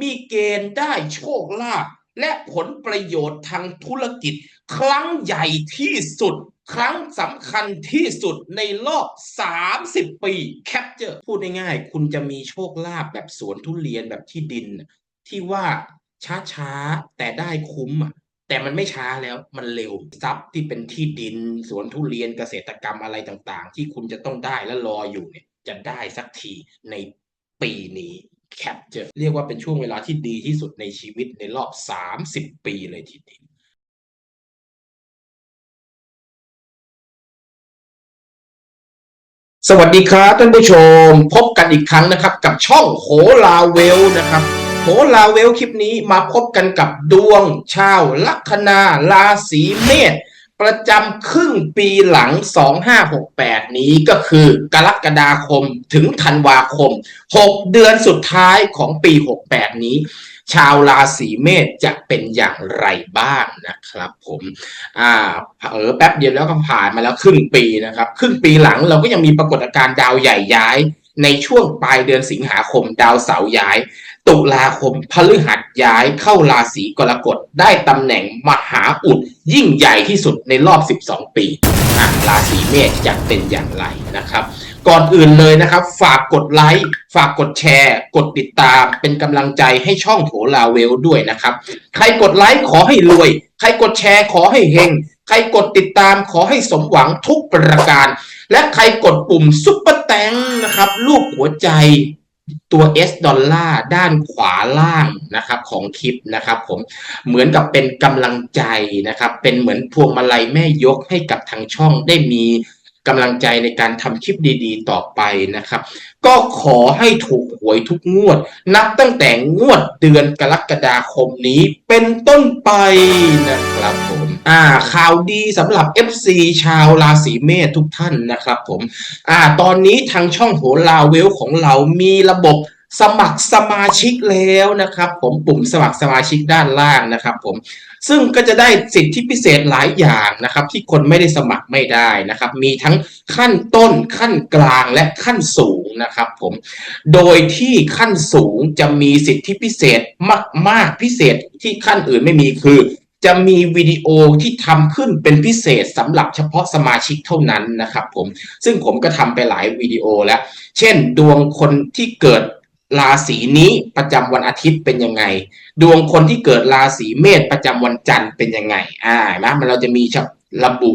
มีเกณฑ์ได้โชคลาภและผลประโยชน์ทางธุรกิจ ครั้งใหญ่ที่สุด ครั้งสำคัญที่สุดในรอบ 30 ปีแคปเจอร์พูดง่ายๆ คุณจะมีโชคลาภแบบสวนทุเรียนแบบที่ดิน ที่ว่าช้าๆ แต่ได้คุ้มอะแต่มันไม่ช้าแล้วมันเร็วทรัพย์ที่เป็นที่ดิน สวนทุเรียนเกษตรกรรมอะไรต่างๆ ที่คุณจะต้องได้และรออยู่เนี่ยจะได้สักทีในปีนี้ แคปเจอเรียกว่าเป็นช่วงเวลาที่ดีที่สุดในชีวิตในรอบ 30 ปีเลยทีเดียวสวัสดีครับท่านผู้ชม พบกันอีกครั้งนะครับ กับช่องโหลาเวลนะครับโหลาเวลคลิปนี้มาพบกันกับดวงชาวลัคนาราศีเมษ ประจำครึ่งปีหลัง 2568 นี้ก็คือกรกฎาคมถึงธันวาคม 6 เดือนสุดท้ายของปี 68 นี้ ชาวราศีเมษจะเป็นอย่างไรบ้างนะครับผมอ่าเออแป๊บเดียวแล้วก็ผ่านมาแล้วครึ่งปีนะครับ ครึ่งปีหลังเราก็ยังมีปรากฏการณ์ดาวใหญ่ย้ายในช่วงปลายเดือนสิงหาคมดาวเสาร์ย้าย ตุลาคมพฤหัสย้ายเข้าราศีกรกฎได้ตำแหน่งมหาอุดยิ่งใหญ่ที่สุดในรอบ 12 ปีอะราศีเมษจะเป็นอย่างไรนะครับ ก่อนอื่นเลยนะครับ ฝากกดไลค์ฝากกดแชร์ กดติดตามเป็นกำลังใจให้ช่องโถลาเวลด้วยนะครับ ใครกดไลค์ขอให้รวย ใครกดแชร์ขอให้เฮงใครกดติดตามขอให้สมหวังทุกประการ และใครกดปุ่มซุปเปอร์แตงนะครับรูปหัวใจ ตัว S ดอลลาร์ด้านขวาล่างนะครับของคลิปนะครับผมเหมือนกับเป็นกำลังใจนะครับ เป็นเหมือนพวงมาลัยแม่ยกให้กับทางช่องได้มีกำลังใจในการทำคลิปดีๆ ต่อไปนะครับ ก็ขอให้ถูกหวยทุกงวด นับตั้งแต่งวดเดือนกรกฎาคมนี้เป็นต้นไปนะครับผม อ่าข่าวดีสำหรับ FC ชาวราศีเมษทุกท่านนะครับผมอ่าตอนนี้ทางช่องโหราเวลของเรามีระบบสมัครสมาชิกแล้วนะครับ ผมปุ่มสมัครสมาชิกด้านล่างนะครับผมซึ่งก็จะได้สิทธิพิเศษหลายอย่างนะครับ ที่คนไม่ได้สมัครไม่ได้นะครับ มีทั้งขั้นต้นขั้นกลางและขั้นสูงนะครับผมโดยที่ขั้นสูงจะมีสิทธิพิเศษมาก ๆ พิเศษที่ขั้นอื่นไม่มีคือ จะมีวิดีโอที่ทำขึ้นเป็นพิเศษสำหรับเฉพาะสมาชิกเท่านั้นนะครับผมซึ่งผมก็ทำไปหลายวิดีโอแล้ว เช่น ดวงคนที่เกิดราศีนี้ประจำวันอาทิตย์เป็นยังไง ดวงคนที่เกิดราศีเมษประจำวันจันทร์เป็นยังไงอ่านะมันเราจะมีระบุ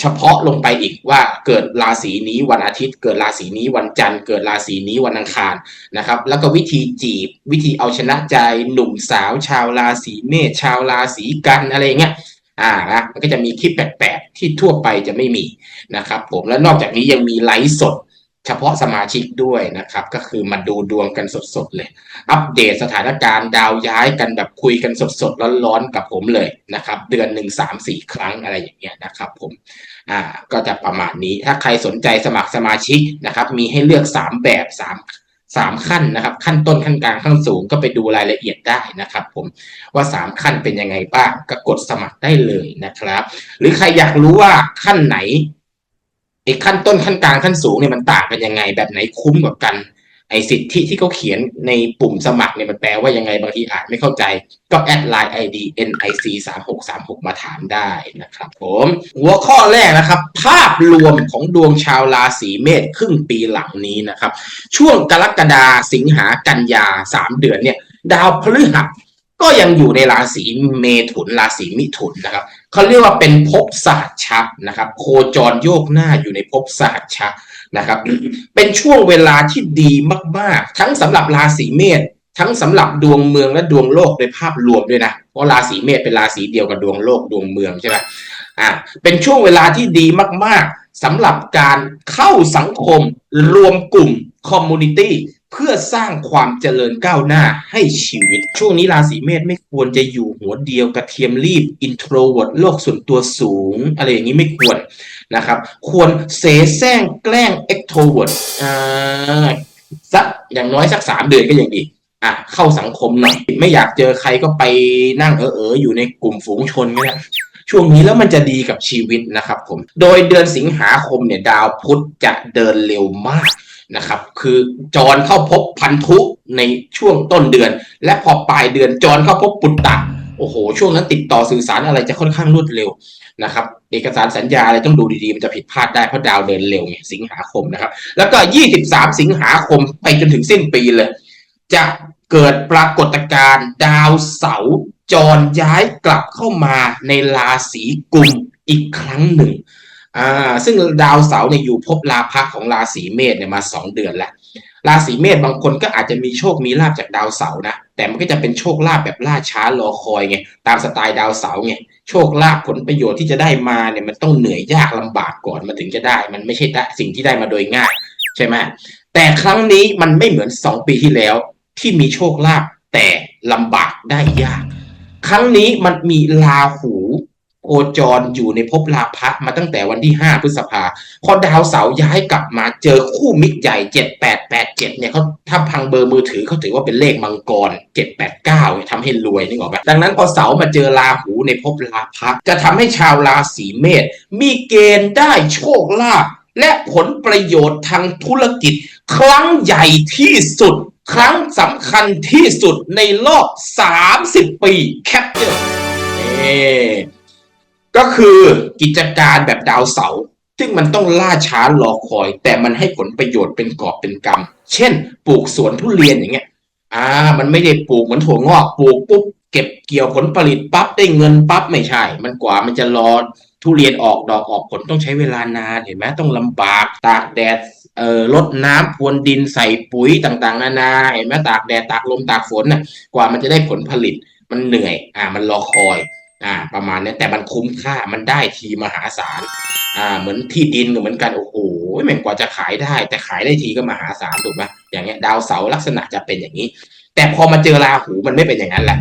เฉพาะลงไปอีกว่าเกิดราศีนี้วันอาทิตย์ เกิดราศีนี้วันจันทร์ เกิดราศีนี้วันอังคารนะครับ แล้วก็วิธีจีบวิธีเอาชนะใจหนุ่มสาวชาวราศีเมษชาวราศีกันอะไรเงี้ยอ่านะมันก็จะมีคลิปแปลกๆที่ทั่วไปจะไม่มีนะครับ ผมและนอกจากนี้ยังมีไลฟ์สด เฉพาะสมาชิกด้วยนะครับ ก็คือมาดูดวงกันสดๆเลย อัปเดตสถานการณ์ดาวย้ายกันแบบคุยกันสดๆร้อนๆกับผมเลยนะครับ เดือนหนึ่งสามสี่ครั้งอะไรอย่างเงี้ยนะครับ ผมอ่าก็จะประมาณนี้ถ้าใครสนใจสมัครสมาชิกนะครับ มีให้เลือกสามแบบสามสามขั้นนะครับ ขั้นต้นขั้นกลางขั้นสูงก็ไปดูรายละเอียดได้นะครับ ผมว่าสามขั้นเป็นยังไงบ้างก็กดสมัครได้เลยนะครับ หรือใครอยากรู้ว่าขั้นไหน ไอ้ขั้นต้นขั้นกลางขั้นสูงเนี่ยมันต่างกันยังไง แบบไหนคุ้มกว่ากัน ไอ้สิทธิที่เขาเขียนในปุ่มสมัครเนี่ยมันแปลว่ายังไงบางทีอาจไม่เข้าใจ ก็แอดไลน์ ID NIC 3 6 3 6มาถามได้นะครับผมหัวข้อแรกนะครับ ภาพรวมของดวงชาวราศีเมษครึ่งปีหลังนี้นะครับ ช่วงกรกฎาสิงหากันยาสามเดือนเนี่ย ดาวพฤหัสก็ยังอยู่ในราศีเมถุนราศีมิถุนนะครับ เขาเรียกว่าเป็นภพสหัชะนะครับ โคจรโยกหน้าอยู่ในภพสหัชะนะครับ เป็นช่วงเวลาที่ดีมาก ๆ ทั้งสำหรับราศีเมษทั้งสำหรับดวงเมืองและดวงโลกโดยภาพรวมด้วยนะ เพราะราศีเมษเป็นราศีเดียวกับดวงโลกดวงเมืองใช่ไหมอ่าเป็นช่วงเวลาที่ดีมาก ๆสำหรับการเข้าสังคมรวมกลุ่มคอมมูนิตี้ เพื่อสร้างความเจริญก้าวหน้าให้ชีวิต ช่วงนี้ราศีเมษไม่ควรจะอยู่หัวเดียวกระเทียมรีบอินโทรเวิร์ดโลกส่วนตัวสูง อะไรอย่างนี้ไม่ควรนะครับ ควรเสแสร้งแกล้งเอ็กโทรเวิร์ดสักอย่างน้อยสักสามเดือนก็ยังดีอะเข้าสังคมหน่อย ไม่อยากเจอใครก็ไปนั่งเออเอออยู่ในกลุ่มฝูงชนก็ได้ ช่วงนี้แล้วมันจะดีกับชีวิตนะครับผม โดยเดือนสิงหาคมเนี่ยดาวพุธจะเดินเร็วมากนะครับ คือจรเข้าพบพันธุในช่วงต้นเดือน และพอปลายเดือนจรเข้าพบปุตตะโอ้โห ช่วงนั้นติดต่อสื่อสารอะไรจะค่อนข้างรวดเร็วนะครับ เอกสารสัญญาอะไรต้องดูดีๆ มันจะผิดพลาดได้เพราะดาวเดินเร็วไงสิงหาคมนะครับ แล้วก็ 23 สิงหาคมไปจนถึงสิ้นปีเลย จะเกิดปรากฏการณ์ดาวเสาร์ จรย้ายกลับเข้ามาในราศีกุมอีกครั้งหนึ่งอ่าซึ่งดาวเสาร์เนี่ยอยู่ภพราภะของราศีเมษเนี่ยมาสองเดือนแล้ว ราศีเมษบางคนก็อาจจะมีโชคมีลาบจากดาวเสาร์นะ แต่มันก็จะเป็นโชคลาภแบบล่าช้ารอคอยไงตามสไตล์ดาวเสาร์ไงโชคลาภผลประโยชน์ที่จะได้มาเนี่ยมันต้องเหนื่อยยากลำบากก่อนมันถึงจะได้ มันไม่ใช่ได้สิ่งที่ได้มาโดยง่ายใช่ไหมแต่ครั้งนี้มันไม่เหมือนสองปีที่แล้วที่มีโชคลาภแต่ลำบากได้ยาก ครั้งนี้มันมีราหูโคจรอยู่ในภพราพะมาตั้งแต่วันที่ 5 พฤษภาพอดาวเสาย้ายกลับมาเจอคู่มิตรใหญ่ 7887 เนี่ยเขาถ้าพังเบอร์มือถือเขาถือว่าเป็นเลขมังกร 789ทำให้รวยนึกออกไหมดังนั้นพอเสามาเจอราหูในภพราพะจะทำให้ชาวราศีเมษมีเกณฑ์ได้โชคลาภและผลประโยชน์ทางธุรกิจ ครั้งใหญ่ที่สุด ครั้งสำคัญที่สุดในรอบ 30 ปีแคปเจอร์เอก็คือกิจการแบบดาวเสาร์ซึ่งมันต้องล่าช้ารอคอย แต่มันให้ผลประโยชน์เป็นกอบเป็นกำเช่น ปลูกสวนทุเรียนอย่างเงี้ย อ่า มันไม่ได้ปลูกเหมือนถั่วงอกปลูกปุ๊บเก็บเกี่ยวผลผลิตปั๊บได้เงินปั๊บไม่ใช่ มันกว่ามันจะรอทุเรียนออกดอกออกผลต้องใช้เวลานานเห็นไหมต้องลำบากตากแดด เอ่อลดน้ำพรวนดินใส่ปุ๋ยต่างๆ นานาเห็นไหมตากแดดตากลมตากฝนน่ะกว่ามันจะได้ผลผลิตมันเหนื่อย อ่า มันรอคอย อ่า ประมาณนี้แต่มันคุ้มค่ามันได้ทีมหาศาลอ่า เหมือนที่ดินก็เหมือนกันโอ้โหแม่งกว่าจะขายได้ แต่ขายได้ทีก็มหาศาลถูกไหมอย่างเงี้ยดาวเสาร์ลักษณะจะเป็นอย่างนี้ แต่พอมาเจอราหูมันไม่เป็นอย่างนั้นแหละ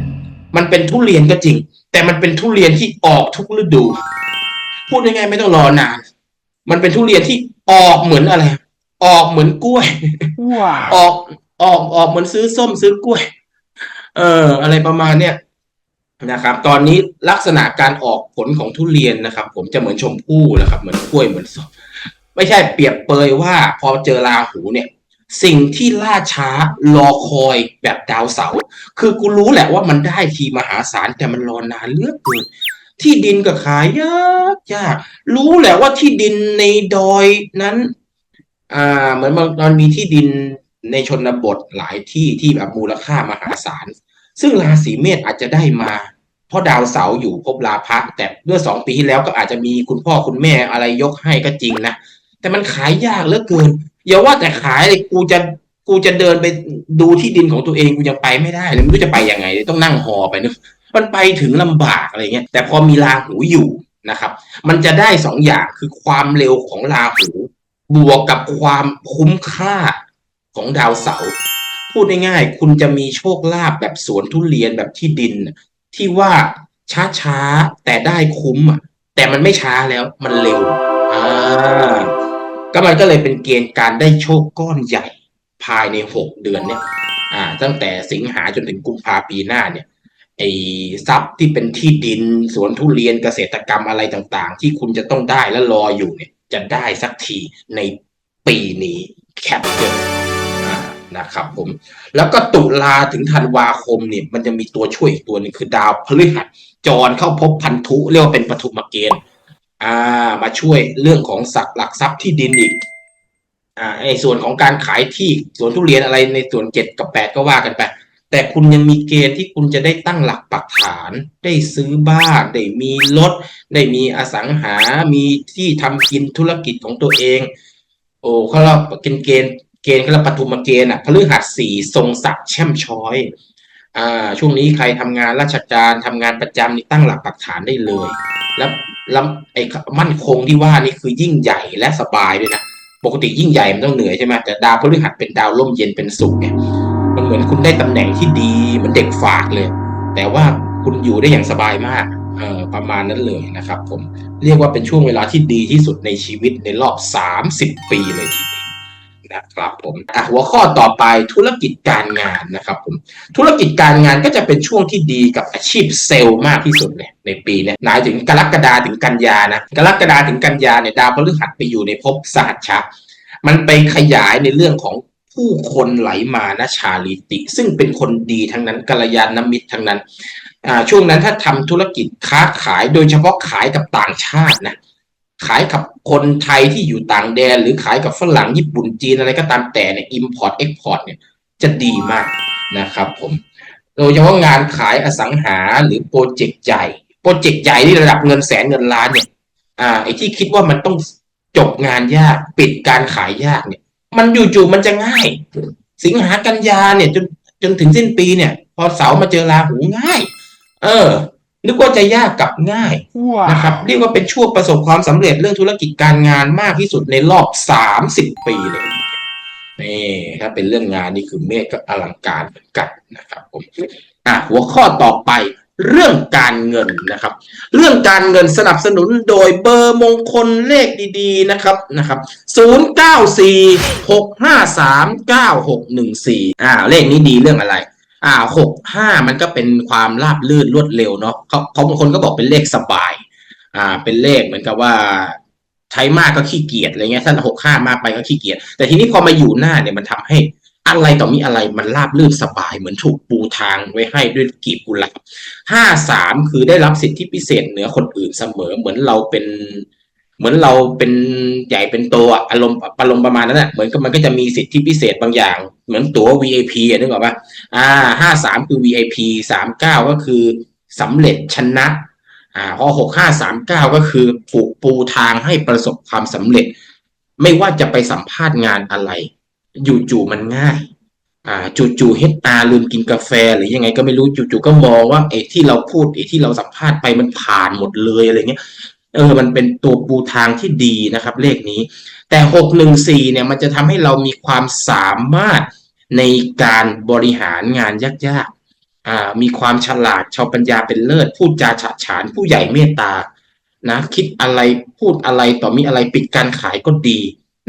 มันเป็นทุเรียนก็จริง แต่มันเป็นทุเรียนที่ออกทุกฤดู พูดง่ายๆไม่ต้องรอนาน มันเป็นทุเรียนที่ออกเหมือนอะไร ออกเหมือนกล้วยว้าวออกออกออกเหมือนซื้อส้มซื้อกล้วย เออ อะไรประมาณเนี้ยนะครับ ตอนนี้ลักษณะการออกผลของทุเรียนนะครับ ผมจะเหมือนชมพู่นะครับ เหมือนกล้วยเหมือนส้มไม่ใช่เปรียบเปยว่า พอเจอราหูเนี่ย สิ่งที่ล่าช้ารอคอยแบบดาวเสาร์คือกูรู้แหละว่ามันได้ทีมหาศาลแต่มันรอนานเหลือกเกินที่ดินก็ขายยากยากรู้แหละว่าที่ดินในดอยนั้น อ่า เหมือนมันมันมีที่ดินในชนบทหลายที่ที่แบบมูลค่ามหาศาล ซึ่งราศีเมษอาจจะได้มา เพราะดาวเสาร์อยู่ภพราพะแต่เมื่อสองปีที่แล้วก็อาจจะมีคุณพ่อคุณแม่อะไรยกให้ก็จริงนะ แต่มันขายยากเหลือเกินอย่าว่าแต่ขายเลยกูจะกูจะเดินไปดูที่ดินของตัวเองกูยังไปไม่ได้เลยไม่รู้จะไปยังไงต้องนั่งหอไปนอะมันไปถึงลำบากอะไรเงี้ยแต่พอมีราหูอยู่นะครับ มันจะได้สองอย่างคือความเร็วของราหู บวกกับความคุ้มค่าของดาวเสาร์พูดง่ายๆ คุณจะมีโชคลาภแบบสวนทุเรียนแบบที่ดิน ที่ว่าช้าๆ แต่ได้คุ้มอะแต่มันไม่ช้าแล้วมันเร็วอ่าก็มันก็เลยเป็นเกณฑ์การได้โชคก้อนใหญ่ภายในหกเดือนเนี่ย อ่า ตั้งแต่สิงหาจนถึงกุมภาปีหน้าเนี่ยไอ้ทรัพย์ที่เป็นที่ดินสวนทุเรียนเกษตรกรรมอะไรต่างๆ ที่คุณจะต้องได้และรออยู่เนี่ย จะได้สักทีในปีนี้แคปเจอร์นะครับผม แล้วก็ตุลาถึงธันวาคมเนี่ยมันจะมีตัวช่วยอีกตัวหนึ่งคือดาวพฤหัสจรเข้าพบพันธุเรียกว่าเป็นปฐุมเกณฑ์อ่า มาช่วยเรื่องของสักหลักทรัพย์ที่ดินอีกอ่าไอ้ส่วนของการขายที่สวนทุเรียนอะไรในส่วนเจ็ดกับแปดก็ว่ากันไป แต่คุณยังมีเกณฑ์ที่คุณจะได้ตั้งหลักปักฐาน ได้ซื้อบ้านได้มีรถได้มีอสังหา มีที่ทำกินธุรกิจของตัวเอง โอ้เขาเรียกว่าเกณฑ์เกณฑ์เกณฑ์เขาเรียกปฐุมเกณฑ์อะพฤหัสสี่ทรงศักดิ์แช่มช้อยอ่าช่วงนี้ใครทำงานราชการทำงานประจำนี่ตั้งหลักปักฐานได้เลย แล้วแล้วไอ้มั่นคงที่ว่านี่คือยิ่งใหญ่และสบายด้วยนะปกติยิ่งใหญ่มันต้องเหนื่อยใช่ไหมแต่ดาวพฤหัสเป็นดาวร่มเย็นเป็นสุขเนี่ย มันเหมือนคุณได้ตำแหน่งที่ดีเหมือนเด็กฝากเลย แต่ว่าคุณอยู่ได้อย่างสบายมากเออประมาณนั้นเลยนะครับ ผมเรียกว่าเป็นช่วงเวลาที่ดีที่สุดในชีวิตในรอบ 30 ปีเลยทีเดียวนะครับผมอะหัวข้อต่อไปธุรกิจการงานนะครับผมธุรกิจการงานก็จะเป็นช่วงที่ดีกับอาชีพเซลล์มากที่สุดเลยในปีเนี้ยหมายถึงกรกฎาถึงกันยานะกรกฎาถึงกันยาเนี่ยดาวพฤหัสไปอยู่ในภพสหัชชะมันไปขยายในเรื่องของ ผู้คนไหลมานะชาลิติ ซึ่งเป็นคนดีทั้งนั้นกัลยาณมิตรทั้งนั้น ช่วงนั้นถ้าทำธุรกิจค้าขายโดยเฉพาะขายกับต่างชาตินะขายกับคนไทยที่อยู่ต่างแดน หรือขายกับฝรั่งญี่ปุ่นจีนอะไรก็ตามแต่เนี่ย import export เนี่ยจะดีมากนะครับผมโดยเฉพาะงานขายอสังหาหรือโปรเจกต์ใหญ่โปรเจกต์ใหญ่ที่ระดับเงินแสนเงินล้านเนี่ยอ่าไอ้ที่คิดว่ามันต้องจบงานยากปิดการขายยากเนี่ย มันอยู่ๆมันจะง่าย สิงหากันยาเนี่ย จนจนถึงสิ้นปีเนี่ย พอเสาร์มาเจอราหูง่าย เออนึกว่าจะยากกลับง่ายนะครับ เรียกว่าเป็นช่วงประสบความสำเร็จเรื่องธุรกิจการงานมากที่สุดในรอบ30ปีเลยนี่ถ้าเป็นเรื่องงานนี่คือเมฆก็อลังการเหมือนกันนะครับผมอะหัวข้อต่อไป เรื่องการเงินนะครับ เรื่องการเงินสนับสนุนโดยเบอร์มงคลเลขดีๆนะครับนะครับ 0 9 4 6 5 3 9 6 1 4 อ่า เลขนี้ดีเรื่องอะไร อ่าหกห้ามันก็เป็นความราบลื่นรวดเร็วเนาะเขาเขาบางคนก็บอกเป็นเลขสบาย อ่า เป็นเลขเหมือนกับว่าใช้มากก็ขี้เกียจอะไรเงี้ยถ้าหกห้ามากไปก็ขี้เกียจแต่ทีนี้พอมาอยู่หน้าเนี่ยมันทำให้ อะไรต่อมีอะไรมันราบลื่นสบายเหมือนถูกปูทางไว้ให้ด้วยกีบกุหลาบห้าสามคือได้รับสิทธิพิเศษเหนือคนอื่นเสมอ เหมือนเราเป็นเหมือนเราเป็นใหญ่เป็นโตอะอารมณ์อารมณ์ประมาณนั้นแหละเหมือนกับมันก็จะมีสิทธิพิเศษบางอย่าง เหมือนตั๋ว VIP อะนึกออกปะอ่าห้าสามคือ VIP สามเก้าก็คือสำเร็จชนะอ่าพอหกห้าสามเก้าก็คือผูกปูทางให้ประสบความสำเร็จ ไม่ว่าจะไปสัมภาษณ์งานอะไร จู่ๆมันง่าย อ่า จู่ๆเฮดอาลืมกินกาแฟ หรือยังไงก็ไม่รู้จู่ๆก็มองว่าไอ้ที่เราพูดไอ้ที่เราสัมภาษณ์ไปมันผ่านหมดเลยอะไรเงี้ยเออมันเป็นตัวปูทางที่ดีนะครับ เลขนี้ แต่หกหนึ่งสี่เนี่ยมันจะทำให้เรามีความสามารถในการบริหารงานยากๆอ่ามีความฉลาดชาวปัญญาเป็นเลิศ พูดจาฉะฉาน ผู้ใหญ่เมตตานะ คิดอะไรพูดอะไรต่อมีอะไรปิดการขายก็ดี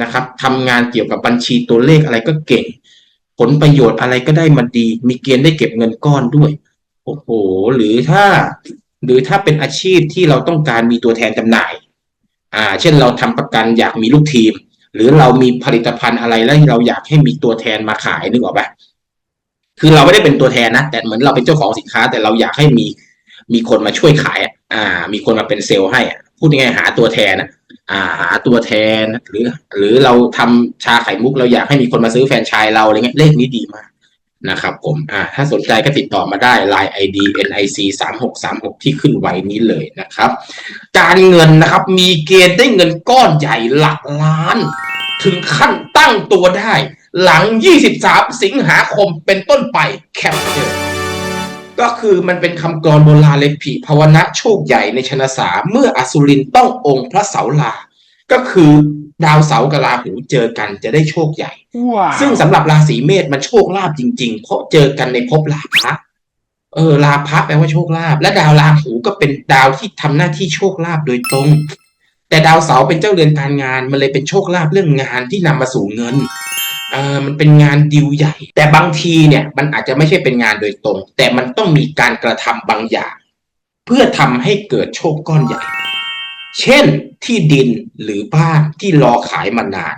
นะครับทำงานเกี่ยวกับบัญชีตัวเลขอะไรก็เก่ง ผลประโยชน์อะไรก็ได้มาดี มีเกณฑ์ได้เก็บเงินก้อนด้วยโอ้โหหรือถ้า หรือถ้าเป็นอาชีพที่เราต้องการมีตัวแทนจำหน่าย อ่า เช่นเราทำประกันอยากมีลูกทีม หรือเรามีผลิตภัณฑ์อะไรแล้วเราอยากให้มีตัวแทนมาขายนึกออกปะคือเราไม่ได้เป็นตัวแทนนะแต่เหมือนเราเป็นเจ้าของสินค้า แต่เราอยากให้มีมีคนมาช่วยขาย อ่า มีคนมาเป็นเซลล์ให้อะพูดง่ายหาตัวแทนนะ อ่าหาตัวแทนหรือ หรือเราทำชาไข่มุกเราอยากให้มีคนมาซื้อแฟนชส์เราอะไรเงี้ยเลขนี้ดีมากนะครับ ผมอ่าถ้าสนใจก็ติดต่อมาได้ Line ID NIC สามหกสามหกที่ขึ้นไว้นี้เลยนะครับ การเงินนะครับ มีเกณฑ์ได้เงินก้อนใหญ่หลักล้าน ถึงขั้นตั้งตัวได้ หลัง 23 สิงหาคมเป็นต้นไปแคปเจอร์ ก็คือมันเป็นคำกรโบราณเลยผีภาวนะโชคใหญ่ในชนสาเมื่ออสุรินต้ององค์พระเสาลา ก็คือดาวเสาร์กับราหูเจอกันจะได้โชคใหญ่ซึ่งสำหรับราศีเมษมันโชคลาภจริง ๆ เพราะเจอกันในภพลาภะเออลาภะแปลว่าโชคลาภและดาวราหูก็เป็นดาวที่ทำหน้าที่โชคลาภโดยตรง แต่ดาวเสาร์เป็นเจ้าเรือนการงานมันเลยเป็นโชคลาภเรื่องงานที่นำมาสู่เงิน เออมันเป็นงานดิวใหญ่ แต่บางทีเนี่ยมันอาจจะไม่ใช่เป็นงานโดยตรง แต่มันต้องมีการกระทำบางอย่าง เพื่อทำให้เกิดโชคก้อนใหญ่ เช่นที่ดินหรือบ้านที่รอขายมานาน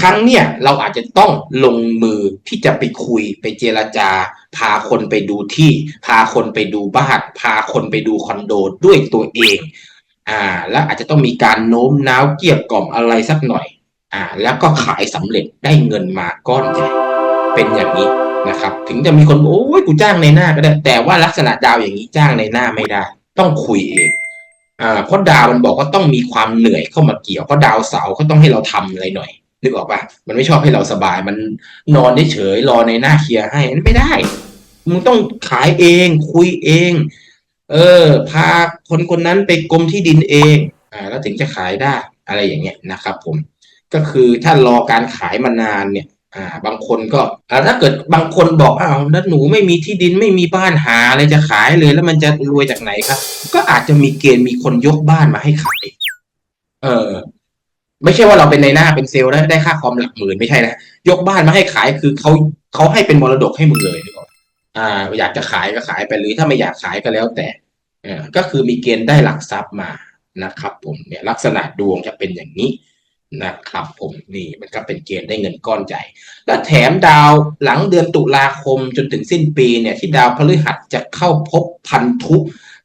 ครั้งเนี่ยเราอาจจะต้องลงมือที่จะไปคุยไปเจรจา พาคนไปดูที่ พาคนไปดูบ้าน พาคนไปดูคอนโดด้วยตัวเอง อ่า แล้วอาจจะต้องมีการโน้มน้าวเกลี้ยกล่อมอะไรสักหน่อย อ่าแล้วก็ขายสำเร็จได้เงินมาก้อนใหญ่เป็นอย่างนี้นะครับ ถึงจะมีคนโอ้ยกูจ้างในหน้าก็ได้ แต่ว่าลักษณะดาวอย่างนี้จ้างในหน้าไม่ได้ ต้องคุยเองอ่าเพราะดาวมันบอกว่าต้องมีความเหนื่อยเข้ามาเกี่ยวเพราะดาวเสาร์เขาต้องให้เราทำอะไรหน่อยนึกออกปะมันไม่ชอบให้เราสบาย มันนอนเฉยรอในหน้าเคลียร์ให้มันไม่ได้มึงต้องขายเอง คุยเอง เออ พาคนคนนั้นไปกรมที่ดินเอง อ่า แล้วถึงจะขายได้ อะไรอย่างเงี้ยนะครับผม ก็คือถ้ารอการขายมานานเนี่ย อ่า บางคนก็อ่าถ้าเกิดบางคนบอกอ้าวแล้วหนูไม่มีที่ดินไม่มีบ้านหาอะไรจะขายเลย แล้วมันจะรวยจากไหนครับ ก็อาจจะมีเกณฑ์มีคนยกบ้านมาให้ขาย เออ ไม่ใช่ว่าเราเป็นในหน้าเป็นเซลล์แล้วได้ค่าคอมหลักหมื่นไม่ใช่นะยกบ้านมาให้ขายคือเขาเขาให้เป็นมรดกให้มึงเลยนึกออกอ่า อยากจะขายก็ขายไปหรือถ้าไม่อยากขายก็แล้วแต่เออก็คือมีเกณฑ์ได้หลักทรัพย์มานะครับ ผมเนี่ยลักษณะดวงจะเป็นอย่างนี้ นะครับผมนี่มันก็เป็นเกณฑ์ได้เงินก้อนใหญ่ และแถมดาวหลังเดือนตุลาคมจนถึงสิ้นปีเนี่ยที่ดาวพฤหัสจะเข้าพบพันธุ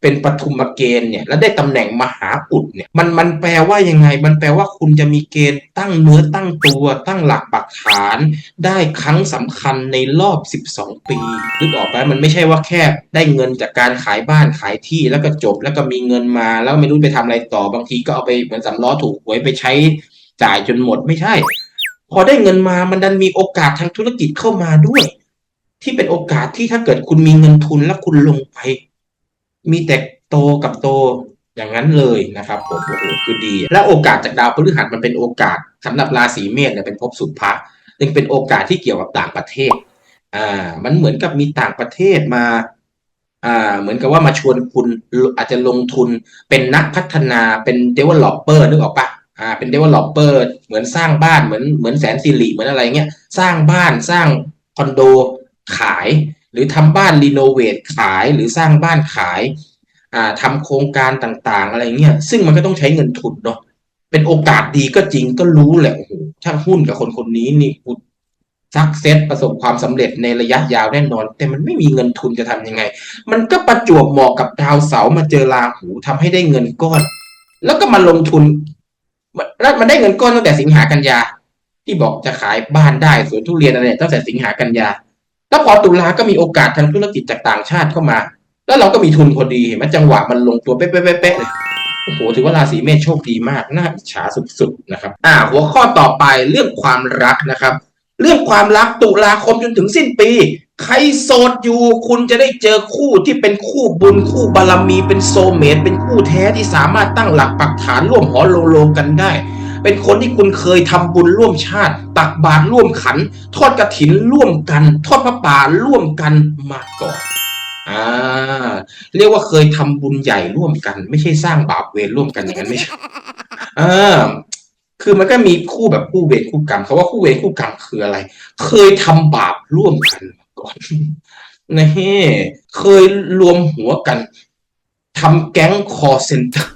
เป็นปฐุมเกณฑ์เนี่ยแล้วได้ตำแหน่งมหาอุดเนี่ยมันมันแปลว่ายังไง มันแปลว่าคุณจะมีเกณฑ์ตั้งเนื้อตั้งตัวตั้งหลักปักฐาน ได้ครั้งสำคัญในรอบ 12 ปีนึกออกไหมมันไม่ใช่ว่าแค่ได้เงินจากการขายบ้านขายที่แล้วก็จบแล้วก็มีเงินมา แล้วไม่รู้ไปทำอะไรต่อบางทีก็เอาไปเหมือนสำล้อถูกหวยไปใช้ จ่ายจนหมดไม่ใช่ พอได้เงินมามันดันมีโอกาสทางธุรกิจเข้ามาด้วย ที่เป็นโอกาสที่ถ้าเกิดคุณมีเงินทุนแล้วคุณลงไป มีแต่โตกับโตอย่างนั้นเลยนะครับผมโอ้โหคือดี และโอกาสจากดาวพฤหัสมันเป็นโอกาสสำหรับราศีเมษเนี่ยเป็นภพสุภะจึงเป็นโอกาสที่เกี่ยวกับต่างประเทศอ่ามันเหมือนกับมีต่างประเทศมาอ่าเหมือนกับว่ามาชวนคุณอาจจะลงทุนเป็นนักพัฒนาเป็น developer นึกออกปะ อ่าเป็น developer เหมือนสร้างบ้านเหมือนเหมือนแสนสิริเหมือนอะไรเงี้ยสร้างบ้านสร้างคอนโดขาย หรือทำบ้านรีโนเวทขายหรือสร้างบ้านขายอ่าทำโครงการต่างๆ อะไรเงี้ยซึ่งมันก็ต้องใช้เงินทุนเนาะเป็นโอกาสดีก็จริงก็รู้แหละโอ้โหถ้าหุ้นกับคนคนนี้นี่กูซักเซสประสบความสำเร็จในระยะยาวแน่นอน แต่มันไม่มีเงินทุนจะทำยังไง มันก็ประจวบเหมาะกับดาวเสาร์มาเจอราหูทำให้ได้เงินก้อน แล้วก็มาลงทุน รัฐมันได้เงินก้อนตั้งแต่สิงหากันยา ที่บอกจะขายบ้านได้สวนทุเรียนอะไรตั้งแต่สิงหากันยา แล้วพอตุลาก็มีโอกาสทางธุรกิจจากต่างชาติเข้ามา แล้วเราก็มีทุนพอดีเห็นไหมจังหวะมันลงตัวเป๊ะๆๆๆเลยโอ้โหถือว่าราศีเมษโชคดีมากน่าอิจฉาสุดๆนะครับ อ่า หัวข้อต่อไปเรื่องความรักนะครับ เรื่องความรักตุลาคมจนถึงสิ้นปี ใครโสดอยู่คุณจะได้เจอคู่ที่เป็นคู่บุญคู่บารมีเป็นโซเมตเป็นคู่แท้ที่สามารถตั้งหลักปักฐานร่วมหอโลโลกันได้ เป็นคนที่คุณเคยทำบุญร่วมชาติ ตักบาตรร่วมขัน ทอดกระถินร่วมกัน ทอดพระป่าร่วมกันมาก่อนอ่าเรียกว่าเคยทำบุญใหญ่ร่วมกัน ไม่ใช่สร้างบาปเวรร่วมกันอย่างนั้นไม่ใช่เออ คือมันก็มีคู่แบบคู่เวรคู่กรรมเขาว่าคู่เวรคู่กรรมคืออะไร เคยทำบาปร่วมกันมาก่อนนี่เคยรวมหัวกันทำแก๊งคอเซ็นเตอร์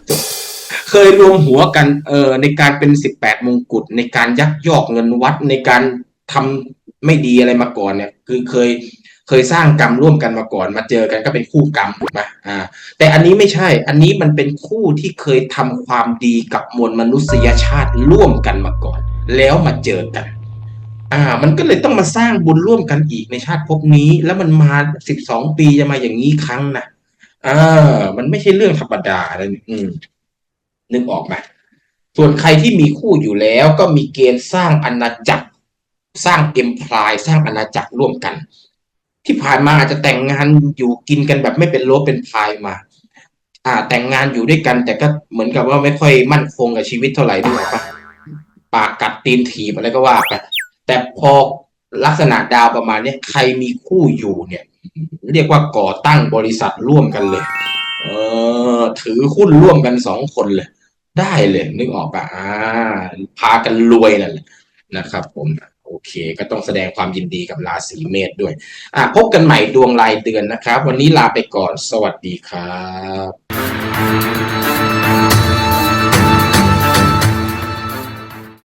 เคยรวมหัวกันเออในการเป็นสิบแปดมงกุฎในการยักยอกเงินวัดในการทำไม่ดีอะไรมาก่อนเนี่ย คือเคย เคยสร้างกรรมร่วมกันมาก่อน มาเจอกันก็เป็นคู่กรรมถูกไหมอ่า แต่อันนี้ไม่ใช่ อันนี้มันเป็นคู่ที่เคยทำความดีกับมวลมนุษยชาติร่วมกันมาก่อน แล้วมาเจอกัน อ่า มันก็เลยต้องมาสร้างบุญร่วมกันอีกในชาติภพนี้ แล้วมันมาสิบสองปีจะมาอย่างนี้ครั้งนะอ่ามันไม่ใช่เรื่องธรรมดาเลยอืมนึกออกไหมส่วนใครที่มีคู่อยู่แล้วก็มีเกณฑ์สร้างอาณาจักร สร้างเอ็มพลายสร้างอาณาจักรร่วมกัน ที่ผ่านมาอาจจะแต่งงานอยู่กินกันแบบไม่เป็นโลเป็นพายมา อ่า แต่งงานอยู่ด้วยกัน แต่ก็เหมือนกับว่าไม่ค่อยมั่นคงกับชีวิตเท่าไหร่ด้วยปะปากกัดตีนถีบอะไรก็ว่าไปแต่พอลักษณะดาวประมาณนี้ใครมีคู่อยู่เนี่ย เรียกว่าก่อตั้งบริษัทร่วมกันเลย เออ ถือหุ้นร่วมกันสองคนเลย ได้เลย นึกออกปะอ่า พากันรวยนั่นแหละนะครับผม โอเค ก็ต้องแสดงความยินดีกับราศีเมษด้วยอะพบกันใหม่ดวงรายเดือนนะครับ วันนี้ลาไปก่อนสวัสดีครับ